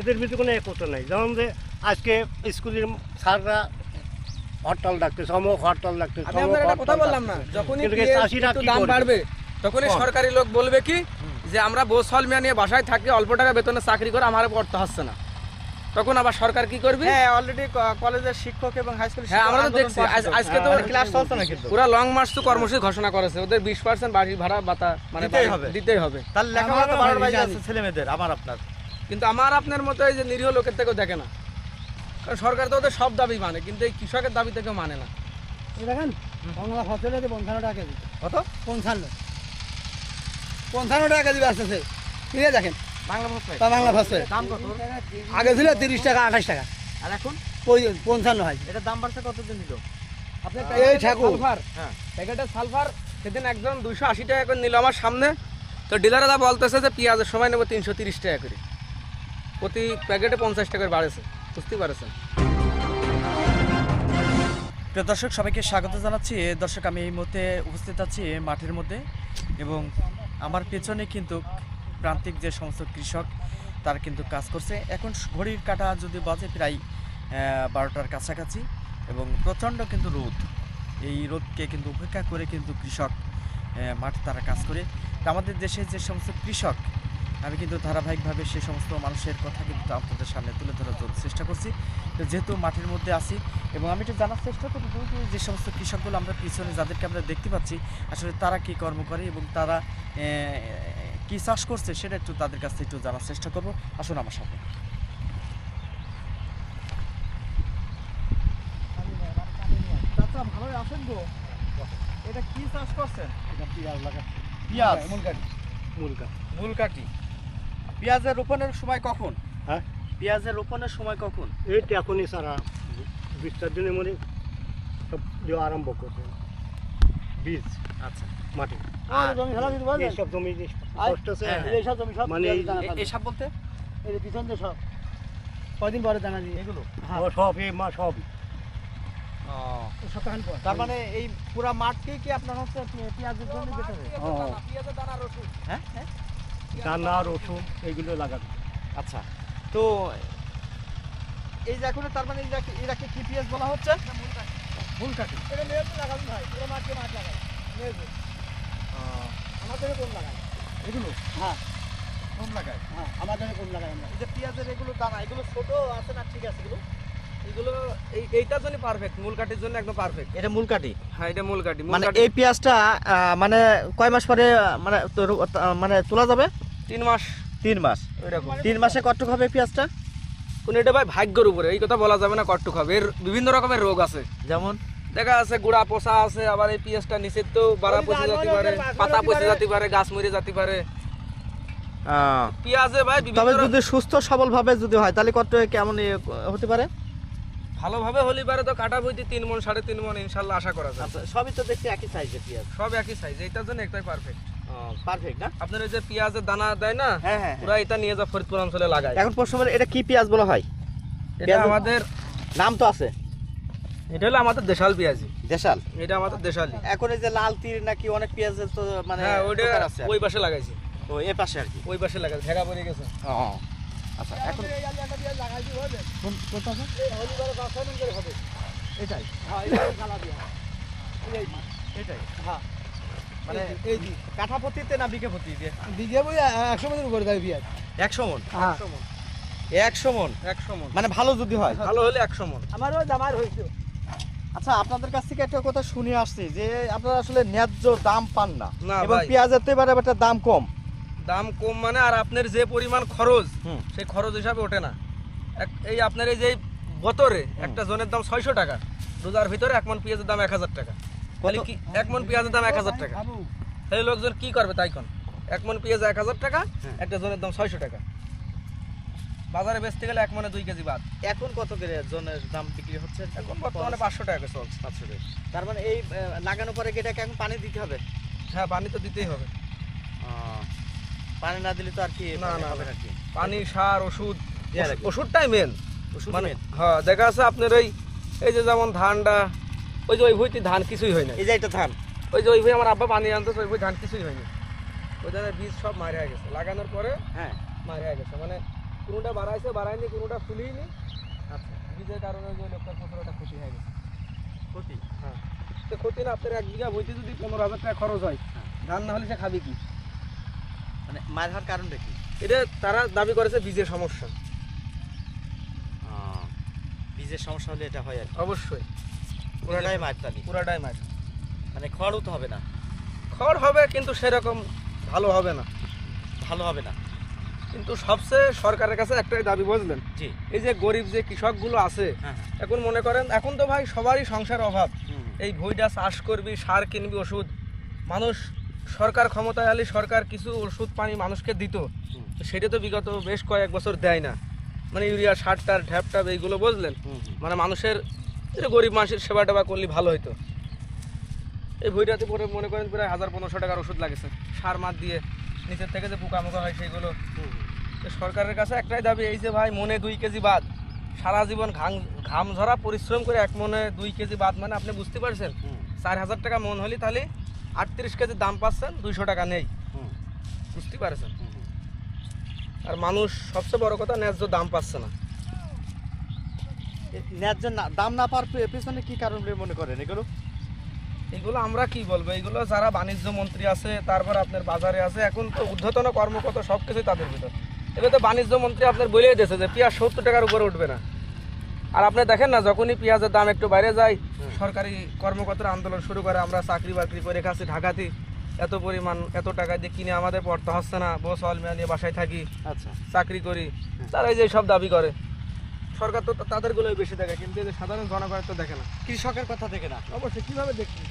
এদের ভিতরে কোনো একতা নাই। যেমন যে আজকে স্কুলের স্যাররা হরতাল ডাকতেছে অমুক হরতাল ডাকতেছে আমি আপনার একটা কথা বললাম না। যখনই চাষিরা দাম বাড়বে তখনই সরকারি লোক বলবে কি যে আমরা বসল মিয়া নিয়ে বাসায় থাকি অল্প টাকা বেতনে চাকরি করে আমার পড়তে হচ্ছে না। তখন আবার সরকার কি করবে? হ্যাঁ অলরেডি কলেজের শিক্ষক এবং হাই স্কুল হ্যাঁ আমরা তো দেখছি। আজকে তো ক্লাস চলছে না কিন্তু। পুরা লং মার্চ তো কর্মসূচি ঘোষণা করেছে। ওদের বিশ পার্সেন্ট বাড়ি ভাড়া বাতা মানে দিতেই হবে। দিতেই হবে। তাহলে লেখাপড়া তো আমি বাইরে আছে ছেলে মেয়েদের আমার আপনার। কিন্তু আমার আপনার মতো এই যে নিরীহ লোকের থেকেও দেখে না। কারণ সরকার তো ওদের সব দাবি মানে কিন্তু এই কৃষকের দাবি থেকে মানে না। দেখেন বাংলা ফসলের পঞ্চান্ন টাকা কেজি। কত? পঞ্চান্ন। পঞ্চান্ন টাকা কেজি আসতেছে কিনে দেখেন বাংলা ভাষায় বাংলা ফসল। দাম কত? আগে ছিল তিরিশ টাকা আঠাশ টাকা। আর এখন? পঞ্চান্ন হয়। এটার দাম বাড়ছে কতদিন দিল? আপনার এই ঠাকুর। সালফার। হ্যাঁ। প্যাকেটের সালফার সেদিন একজন দুইশো আশি টাকা করে নিল আমার সামনে। তো ডিলাররা বলতেছে যে পেঁয়াজের সময় নেব তিনশো তিরিশ টাকা করে। প্রতি প্যাকেটে পঞ্চাশ টাকা করে বাড়েছে বুঝতেই পারছেন। দর্শক, সবাইকে স্বাগত জানাচ্ছি। দর্শক, আমি এই মুহূর্তে উপস্থিত আছি মাঠের মধ্যে এবং আমার পেছনে কিন্তু প্রান্তিক যে সমস্ত কৃষক, তারা কিন্তু কাজ করছে। এখন ঘড়ির কাটা যদি বাজে প্রায় বারোটার কাছাকাছি এবং প্রচণ্ড কিন্তু রোদ। এই রোদকে কিন্তু উপেক্ষা করে কিন্তু কৃষক মাঠে তারা কাজ করে। আমাদের দেশে যে সমস্ত কৃষক আমি কিন্তু ধারাবাহিকভাবে সে সমস্ত মানুষের কথা কিন্তু আপনাদের সামনে তুলে ধরার জন্য চেষ্টা করছি। তো যেহেতু মাঠের মধ্যে আছি এবং আমি একটু জানার চেষ্টা করব যে যে সমস্ত কৃষকগুলো আমরা পিছনে যাদেরকে আমরা দেখতে পাচ্ছি আসলে তারা কি কর্ম করে এবং তারা কি চাষ করছে সেটা একটু তাদের কাছ থেকে একটু জানার চেষ্টা করব। আসুন আমার সাথে ভালোই আছেন তো এটা কি চাষ করছেন? এটা পেঁয়াজ লাগা পেঁয়াজ? মূলকাঠি মূলকাঠি মূল কাটি পেঁয়াজের রোপণের সময় কখন? হ্যাঁ? পেঁয়াজের রোপণের সময় কখন? এইটা এখনই সারা বিশ চার দিনের মধ্যে সব দেওয়া আরম্ভ করছে। বীজ আচ্ছা। মাটি। এইসব জমি কষ্ট আছে হ্যাঁ, জমি সব মানে এই- দানা বলতে? এই পিছন দিয়ে সব পরে দানা দিয়ে? এগুলো? হ্যাঁ। সব এই মা সব। তার মানে এই পুরা কি আপনার হচ্ছে পেঁয়াজের জন্য দানা রসুন? হ্যাঁ। দানা রসুন এইগুলো লাগাবে। আচ্ছা তো এই যে এখন তার মানে এই যে এটাকে কি পেঁয়াজ বলা হচ্ছে? ফুল কাটি এটা মেয়ে লাগাবেন ভাই। পুরো মাঠে মাঠ লাগাই মেয়ে আমাদের কম লাগাই এগুলো? হ্যাঁ। কম লাগায়? হ্যাঁ আমাদের কম লাগাই আমরা এই যে পেঁয়াজের এগুলো দানা এগুলো ছোট আছে না ঠিক আছে এগুলো? এগুলো এই এইটার জন্য পারফেক্ট মূল কাঠির জন্য একদম পারফেক্ট এটা মূল কাটি হ্যাঁ এটা মূল কাঠি মানে এই পেঁয়াজটা মানে কয় মাস পরে মানে মানে তোলা যাবে? তিন মাস। তিন মাস। তিন মাসে কতটুকু হবে পেঁয়াজটা? কোন এটা ভাই ভাগ্যের উপরে এই কথা বলা যাবে না কট্টুক হবে। এর বিভিন্ন রকমের রোগ আছে। যেমন? দেখা আছে গুড়া পোষা আছে আবার এই পেঁয়াজটা নিচের তো বাড়া পচে যেতে পারে পাতা পচে যেতে পারে গাছ মরে যেতে পারে। আহ, পেঁয়াজে ভাই বিভিন্ন তবে যদি সুস্থ সবল ভাবে যদি হয় তাহলে কত কেমন হতে পারে? ভালোভাবে হলি পারে তো কাটা বইতে তিন মন সাড়ে তিন মন ইনশাল্লাহ আশা করা যায় আচ্ছা সবই তো দেখছি একই সাইজের পেঁয়াজ। সব একই সাইজ এইটার জন্য একটাই পারফেক্ট পারফেক্ট না? আপনার ওই যে পেঁয়াজের দানা দেয় না হ্যাঁ হ্যাঁ পুরা এটা নিয়ে যা ফরিদপুর অঞ্চলে লাগায়। এখন প্রশ্ন হলো, এটা কি পেঁয়াজ বলা হয়? এটা আমাদের নাম তো আছে। এটা হলো আমাদের দেশাল পেঁয়াজি দেশাল? এটা আমাদের দেশালি এখন এই যে লাল তীর নাকি অনেক তো মানে হ্যাঁ ওইটা ওই পাশে লাগাইছি। এ পাশে আর কি। ওই পাশে লাগাইছি পড়ে গেছে। আচ্ছা এখন কোনটা হবে। এটাই? হ্যাঁ হ্যাঁ। মানে এই কাঠা না বিঘে বিঘে বই একশো মিনিট উপরে দেয় পেঁয়াজ একশো মন? একশো মন। একশো মন? মানে। ভালো যদি হয়? ভালো হলে একশো মন। দামার হয়েছে। আচ্ছা আপনাদের কাছ থেকে একটা কথা শুনে আসছি যে আপনারা আসলে ন্যায্য দাম পান না। না এবং পেঁয়াজের তো এবারে একটা দাম কম। দাম কম মানে আর আপনার যে পরিমাণ খরচ সেই খরচ হিসাবে ওঠে না। এক- এই আপনার এই যে বতরে একটা জনের দাম ছয়শো টাকা রোজার ভিতরে এক মন পেঁয়াজের দাম এক হাজার টাকা। তাহলে কি এক মন পেঁয়াজের দাম এক হাজার টাকা? তাহলে লোকজন কি করবে তাই কোন? এক মন পেঁয়াজ এক হাজার টাকা হ্যাঁ। একটা জনের দাম ছয়শো টাকা। বাজারে বেচতে গেলে এক মনে দুই কেজি বাদ এখন কত করে জনের দাম বিক্রি হচ্ছে? এখন বর্তমানে পাঁচশো টাকা চলছে। পাঁচশো টাকা। তার মানে এই লাগানোর পরে কি এটাকে এখন পানি দিতে হবে? হ্যাঁ পানি তো দিতেই হবে। পানি না দিলে তো আর কি না, না, হবে না। পানি সার ওষুধ ওষুধটাই মেন মানে মেন। হ্যাঁ দেখা আছে আপনার ওই এই যে যেমন ধানটা ওই যে ওই ভুইতে ধান কিছুই হয় না। এই যে এটা ধান। ওই যে ওই ভুই আমার আব্বা পানি আনতো ওই ভুই ধান কিছুই হয়নি ওই ধানের বীজ সব মারা গেছে। লাগানোর পরে হ্যাঁ। মারা গেছে। মানে কোনোটা বাড়াইছে বাড়ায়নি কোনোটা ফুলিনি। আচ্ছা বীজের কারণে যে লোকটার ফসলটা ক্ষতি হয়ে গেছে। ক্ষতি? তো ক্ষতি না আপনার এক বিঘা বইতে যদি পনেরো হাজার টাকা খরচ হয়। ধান না হলে সে খাবে কি? মানে মার হওয়ার কারণটা কি? এটা তারা দাবি করেছে বীজের সমস্যা। বীজের সমস্যা হলে এটা হয় আর কি। অবশ্যই। পুরাটাই মার তালি পুরাটাই মাছ মানে খড়ও তো হবে না? খড় হবে কিন্তু সেরকম ভালো হবে না। ভালো হবে না? কিন্তু সবচেয়ে সরকারের কাছে একটাই দাবি বুঝলেন? জি। এই যে গরিব যে কৃষকগুলো আছে হ্যাঁ হ্যাঁ। এখন মনে করেন এখন তো ভাই সবারই সংসার অভাব। হুম, এই ভুইটা চাষ করবি সার কিনবি ওষুধ। মানুষ সরকার ক্ষমতায় আলি সরকার কিছু ওষুধ পানি মানুষকে দিত। সেটা তো বিগত বেশ কয়েক বছর দেয় না। মানে ইউরিয়া সার টার ঢ্যাপ ট্যাপ এইগুলো বুঝলেন। মানে মানুষের গরিব মানুষের সেবা টেবা করলে ভালো হতো এই বইটাতে পরে মনে করেন প্রায় হাজার পনেরোশো টাকার ওষুধ লাগেছে। সার মার দিয়ে নিচের থেকে যে পোকামোকা হয় সেইগুলো সরকারের কাছে একটাই দাবি এই যে ভাই মনে দুই কেজি বাদ। সারা জীবন ঘাম ঘাম ঝরা পরিশ্রম করে এক মনে দুই কেজি বাদ মানে আপনি বুঝতে পারছেন? চার হাজার টাকা মন হলে তাহলে আটত্রিশ কেজি দাম পাচ্ছেন দুইশো টাকা নেই। বুঝতে পারছেন। আর মানুষ সবচেয়ে বড় কথা ন্যায্য দাম পাচ্ছে না। ন্যায্য দাম না পাওয়ার পেছনে কি কারণ বলে মনে করেন এগুলো? এগুলো আমরা কি বলব? এগুলো যারা বাণিজ্য মন্ত্রী আছে তারপর আপনার বাজারে আছে এখন তো ঊর্ধ্বতন কর্মকর্তা সব কিছুই তাদের ভিতর। এবার তো বাণিজ্য মন্ত্রী আপনার বলেই দিয়েছে যে পেঁয়াজ সত্তর টাকার উপরে উঠবে না। আর আপনি দেখেন না যখনই পেঁয়াজের দাম একটু বাইরে যায় সরকারি কর্মকর্তারা আন্দোলন শুরু করে আমরা চাকরি বাকরি করে খাচ্ছি ঢাকাতে। এত পরিমাণ এত টাকা দিয়ে কিনে আমাদের পড়তে হচ্ছে না। বস অলমিয়া নিয়ে বাসায় থাকি আচ্ছা। চাকরি করি। তারা এই যে সব দাবি করে। সরকার তো তাদেরগুলোই বেশি দেখে কিন্তু এই যে সাধারণ জনগণের তো দেখে না। কৃষকের কথা দেখে না? অবশ্যই কীভাবে দেখবি?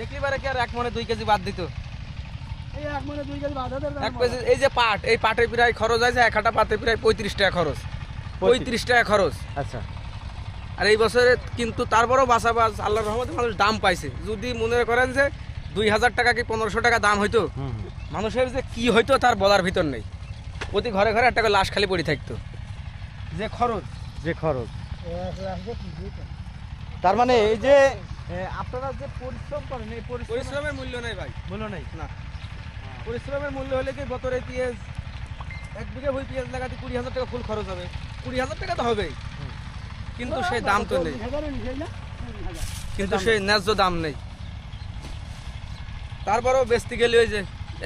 দেখলি পারে কি আর এক মনে দুই কেজি বাদ দিত? এই যে পাট এই পাটে প্রায় খরচ আছে এক হাটা পাটে প্রায় পঁয়ত্রিশ টাকা খরচ। পঁয়ত্রিশ টাকা খরচ। আচ্ছা। আর এই বছরে কিন্তু তারপরও বাঁচাবাস আল্লাহ রহমতে মানুষ দাম পাইছে। যদি মনে করেন যে দুই হাজার টাকা কি পনেরোশো টাকা দাম হইতো মানুষের যে কি হইতো তার বলার ভিতর নেই। প্রতি ঘরে ঘরে একটা করে লাশ খালি পড়ে থাকতো। যে খরচ। যে খরচ। তার মানে এই যে আপনারা যে পরিশ্রম করেন এই পরিশ্রমের মূল্য নেই ভাই। মূল্য নেই? না। পরিশ্রমের মূল্য হলে কি বতরে পেঁয়াজ এক বিঘে বই পেঁয়াজ লাগাতে কুড়ি হাজার টাকা ফুল খরচ হবে? কুড়ি হাজার টাকা তো হবেই। কিন্তু সেই দাম তো নেই। কিন্তু সেই ন্যায্য দাম নেই। তারপরেও বেচতে গেলে ওই যে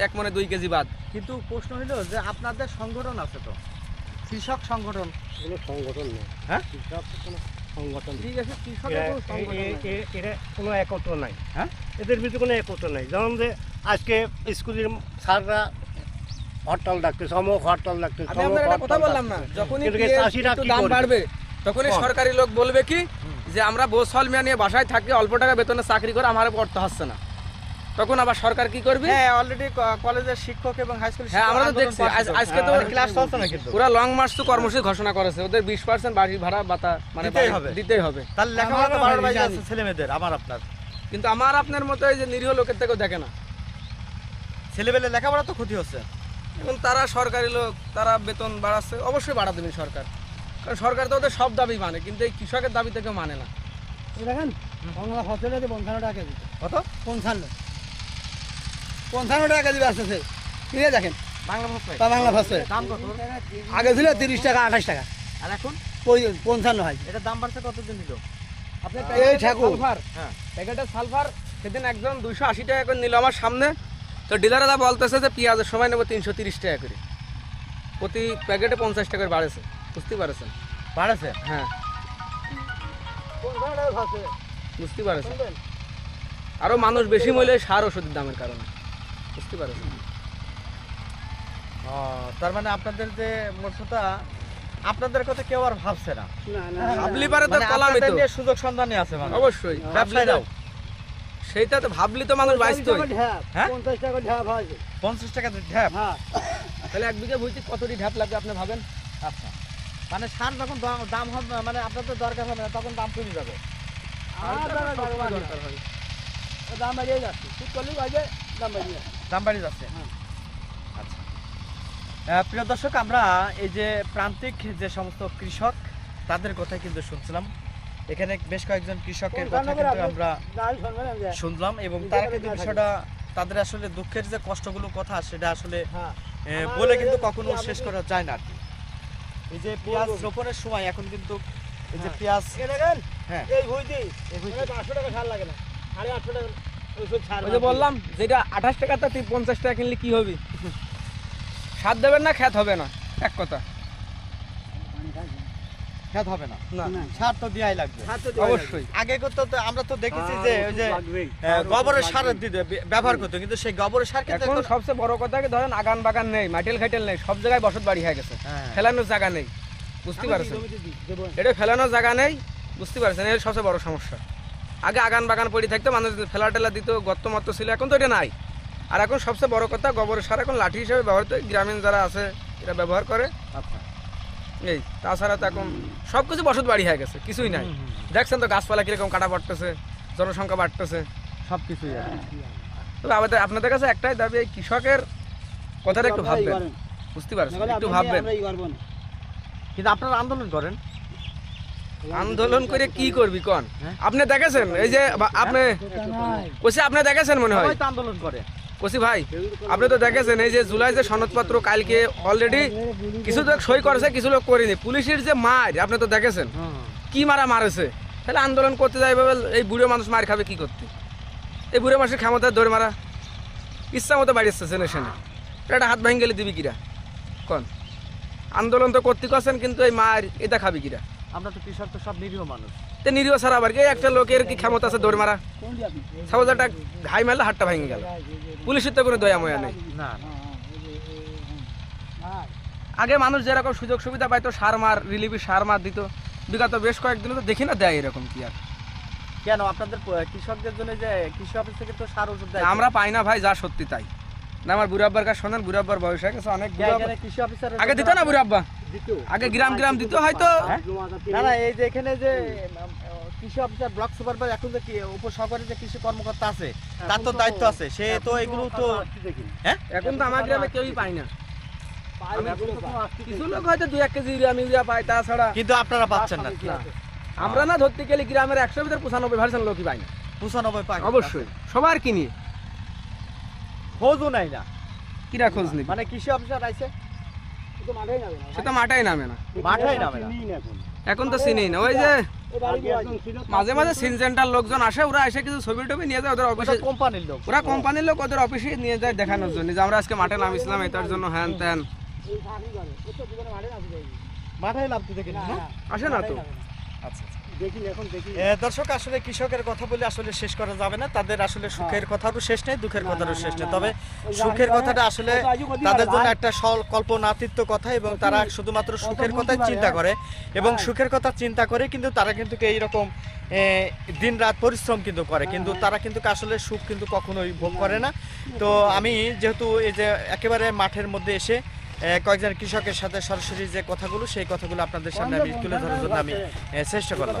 এক মনে দুই কেজি বাদ। কিন্তু প্রশ্ন হলো যে আপনাদের সংগঠন আছে তো? কৃষক সংগঠন। কোনো সংগঠন নেই। হ্যাঁ? কৃষক কোনো সংগঠন ঠিক আছে কৃষকের কোনো সংগঠন এরা একত্র নাই। হ্যাঁ? এদের ভিতরে কোনো একত্র নাই। যেমন যে আজকে স্কুলের স্যাররা হরতাল ডাকতেছে অমুক হরতাল ডাকতেছে কথা বললাম না। যখনই চাষিরা দাম বাড়বে তখনই কম। সরকারি লোক বলবে কি যে আমরা বোসল মিয়া নিয়ে বাসায় থাকি অল্প টাকা বেতনে চাকরি করে আমার পড়তে হচ্ছে না। তখন আবার সরকার কি করবে? হ্যাঁ অলরেডি কলেজের শিক্ষক এবং হাই স্কুলের হ্যাঁ, আমরা তো দেখছি। আজকে তো- ক্লাস চলছে না কিন্তু। পুরা লং মার্চ তো কর্মসূচি ঘোষণা করেছে ওদের বিশ পার্সেন্ট বাড়ি ভাড়া বাতা মানে দিতেই হবে। দিতেই হবে। তাহলে লেখাপড়া তো বাইরে আছে ছেলে মেয়েদের আমার আপনার। কিন্তু আমার আপনার মতো এই যে নিরীহ লোকের থেকেও দেখে না। ছেলেবেলে লেখাপড়া তো ক্ষতি হচ্ছে। এখন তারা সরকারি লোক তারা বেতন বাড়াচ্ছে অবশ্যই বাড়া দেবেন সরকার। কারণ সরকার তো ওদের সব দাবি মানে কিন্তু এই কৃষকের দাবি থেকে মানে না। দেখেন বাংলা ফসলে যে পঞ্চান্ন টাকা কেজি। কত? পঞ্চান্ন। পঞ্চান্ন টাকা কেজি আসতেছে কিনে দেখেন। বাংলা ফসলে? দাম কত? আগে ছিল তিরিশ টাকা আঠাশ টাকা। আর এখন? পঞ্চান্ন হয়। এটা দাম বাড়ছে কতদিন নিল আপনি এই ঠাকুর। হ্যাঁ। প্যাকেটের সালফার সেদিন একজন দুইশো আশি টাকা করে নিল আমার সামনে। তো ডিলাররা বলতেছে যে পেঁয়াজের সময় নেব তিনশো তিরিশ টাকা করে। প্রতি প্যাকেটে পঞ্চাশ টাকা করে বাড়েছে। বুঝতে পারছেন? হ্যাঁ। বুঝতে পারছেন? আরও মানুষ বেশি মূল্যে সার ওষুধের দামের কারণে। বুঝতে পারছেন? ও, তার মানে আপনাদের যে মোটটা আপনাদের কথা কেউ আর ভাবছে না। না না ভাবলি পারে তো মানে তো সুযোগ সন্ধানই আছে মানে অবশ্যই। ভাবলি ব্যবসায়ীরাও সেইটা তো ভাবলি তো মানুষ হ্যাঁ? পঞ্চাশ টাকা ঢ্যাপ হয়। পঞ্চাশ টাকা ঢ্যাপ? হ্যাঁ। তাহলে এক বিঘা ভুইতে কতটি ঢ্যাপ লাগবে আপনি ভাবেন? আচ্ছা। মানে সার যখন দাম- হবে মানে আপনাদের দরকার হবে না তখন দাম কমে যাবে। দাম বাড়িয়ে যাচ্ছে। ঠিক করলেই বাজে দাম বাড়িয়ে যাচ্ছে। দাম বাড়িয়ে যাচ্ছে? হ্যাঁ। আচ্ছা। প্রিয় দর্শক আমরা এই যে প্রান্তিক যে সমস্ত কৃষক তাদের কথাই কিন্তু শুনছিলাম। এখানে বেশ কয়েকজন কৃষকের কথা কিন্তু আমরা। শুনলাম এবং তারা কিন্তু বিষয়টা তাদের আসলে দুঃখের যে কষ্টগুলো কথা সেটা আসলে হ্যাঁ। বলে কিন্তু কখনো শেষ করা যায় না আর কি। এই যে পেঁয়াজ রোপণের সময় এখন কিন্তু এই যে পেঁয়াজ এ দেখেন হ্যাঁ। এই ভুইতে এই ভুঁইতে। পাঁচশো টাকা সার লাগে না। সাড়ে আটশো টাকা ওই যে বললাম যেটা আঠাশ টাকা তা তুই পঞ্চাশ টাকা কিনলে কি হবে? সার দেবেন না খ্যাত হবে না। এক কথা। খেত হবে না। সার তো দেওয়াই লাগবে। অবশ্যই। আগে করতে তো আমরা তো দেখেছি যে ওই যে গোবরের সার দিতে ব্যবহার করতো। কিন্তু সেই গোবরের সার এখন সবচেয়ে বড় কথা কি ধরেন আগান বাগান নেই মাইটেল খাইটেল নেই সব জায়গায় বসত বাড়ি হয়ে গেছে। হ্যাঁ। ফেলানোর জায়গা নেই। বুঝতে পারছেন। এটা ফেলানোর জায়গা নেই। বুঝতে পারছেন? এর সবচেয়ে বড় সমস্যা। আগে আগান বাগান পড়ে থাকতো মানুষ ফেলা টেলা দিত গর্ত মত্ত ছিল এখন তো এটা নাই। আর এখন সবচেয়ে বড় কথা গোবরের সার এখন লাঠি হিসেবে ব্যবহার হয়। গ্রামীণ যারা আছে এটা ব্যবহার করে। আচ্ছা। এই তাছাড়া তো এখন সব কিছু বসত বাড়ি হয়ে গেছে কিছুই নাই। দেখছেন তো গাছপালা কীরকম কাটা পড়তেছে জনসংখ্যা বাড়তেছে। সব কিছুই তবে আমাদের আপনাদের কাছে একটাই দাবি এই কৃষকের কথাটা একটু ভাববেন। বুঝতে পারছেন একটু ভাববেন। কিন্তু আপনারা আন্দোলন করেন। আন্দোলন করে কি করবি কন? হ্যাঁ? আপনি দেখেছেন এই যে আপনি আপনি দেখেছেন মনে হয়। আন্দোলন করে। কষি ভাই, আপনি তো দেখেছেন এই যে জুলাই যে সনদপত্র কালকে অলরেডি কিছু লোক সই করেছে, কিছু লোক করেনি। পুলিশের যে মার, আপনি তো দেখেছেন? কি মারা মারেছে? তাহলে আন্দোলন করতে যাইবে বলে এই বুড়ো মানুষ মার খাবে কি করতে? এই বুড়ো মানুষের ক্ষমতা ধরে মারা। ইচ্ছা মতো বাড়িচ্ছে সেনে সেনে। এটা হাত ভাঙি গেলে দিবি কিরা? কন? আন্দোলন তো করতে করছেন কিন্তু এই মার, এটা খাবি কিরা? আমরা তো কৃষক তো সব নিরীহ মানুষ। তো নিরীহ ছাড়া আবার কি একটা লোকের কি ক্ষমতা আছে দৌড় মারা? সাপোজটা ঘাই মারলে হাতটা ভেঙে গেল। পুলিশের তো কোনো দয়া ময়া নেই। না আগে মানুষ যেরকম সুযোগ সুবিধা পাইতো সার মার রিলিফি সার মার দিত। বিগত বেশ কয়েকদিন তো দেখি না দেয় এরকম কি আর। কেন? আপনাদের কৃষকদের জন্য যে কৃষি অফিস থেকে তো সার ওষুধ দেয়। আমরা পাই না ভাই যা সত্যি তাই। না আমার বুড়াব্বার কাছে শোনেন বুড়াব্বার বয়স হয়ে গেছে অনেক কৃষি অফিসার আগে দিত না বুড়াব্বা? আগে গ্রাম গ্রাম দিত হয়তো। না না এই যে এখানে যে কৃষি অফিসার ব্লক সুপারভাইজার এখন যে উপসহকারী যে কৃষি কর্মকর্তা আছে তার তো দায়িত্ব আছে। সে তো এগুলো তো হ্যাঁ? এখন তো আমার গ্রামে কেউই পাই না। কিছু লোক হয়তো দু এক কেজি ইউরিয়া মিউরিয়া পায় তাছাড়া কিন্তু আপনারা পাচ্ছেন না। আমরা না ধরতে গেলে গ্রামের একশো ভিতরে পঁচানব্বই পার্সেন্ট লোকই পাই না। পঁচানব্বই পাক অবশ্যই। সবার কিনি খোঁজও নাই না। কিরা খোঁজ নিবি? মানে কৃষি অফিসার আইছে। সে তো মাঠেই নামে না। মাঠাই নামে না। এখন তো চিনি না। ওই যে মাঝে মাঝে সিন সেন্টার লোকজন আসে ওরা এসে কিছু ছবি টবি নিয়ে যায় ওদের অফিসে কোম্পানির লোক। ওরা কোম্পানির লোক ওদের অফিসে নিয়ে যায় দেখানোর জন্য। যে আমরা আজকে মাঠে নামিছিলাম এটার জন্য হ্যান ত্যান। মাঠে লাভ আসে না তো? আচ্ছা এ, দর্শক আসলে কৃষকের কথা বলে আসলে শেষ করা যাবে না। তাদের আসলে সুখের কথারও শেষ নেই দুঃখের কথারও শেষ নেই। তবে সুখের কথাটা আসলে তাদের জন্য একটা সল কল্পনাতীত কথা এবং তারা শুধুমাত্র সুখের কথাই চিন্তা করে এবং সুখের কথা চিন্তা করে কিন্তু তারা কিন্তু এইরকম দিন রাত পরিশ্রম কিন্তু করে। কিন্তু তারা কিন্তু আসলে সুখ কিন্তু কখনোই ভোগ করে না। তো আমি যেহেতু এই যে একেবারে মাঠের মধ্যে এসে কয়েকজন কৃষকের সাথে সরাসরি যে কথাগুলো, সেই কথাগুলো আপনাদের সামনে আমি তুলে ধরার জন্য আমি চেষ্টা করলাম।